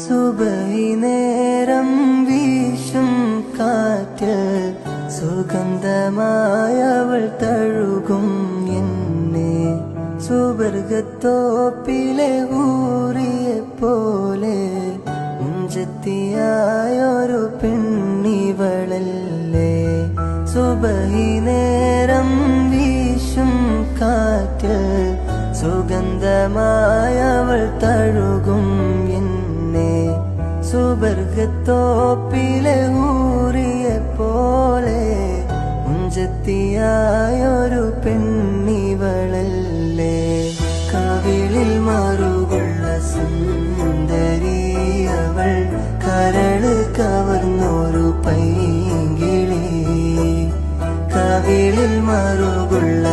സുബഹി നേരം വീശും കാറ്റ് സുഗന്ധമായവൾ തഴുകും എന്നെ. സുവർഗത്തോപ്പിലെ ഊറിയെ പോലെ മുഞ്ചത്തിയായൊരു പെണ്ണിവളല്ലേ. സുബഹി നേരം വീശും കാറ്റ് സുഗന്ധമായവൾ തഴുകും സുവർഗത്തോപ്പിലെ ഊറിയെ പോലെ മുഞ്ചത്തിയായൊരു പെണ്ണിവളല്ലേ? കവിളിൽ മാറുകൊള്ള സുന്ദരി അവൾ കരൾ കവർന്നൊരു പൈങ്കിളി. കവിളിൽ മറുകുള്ള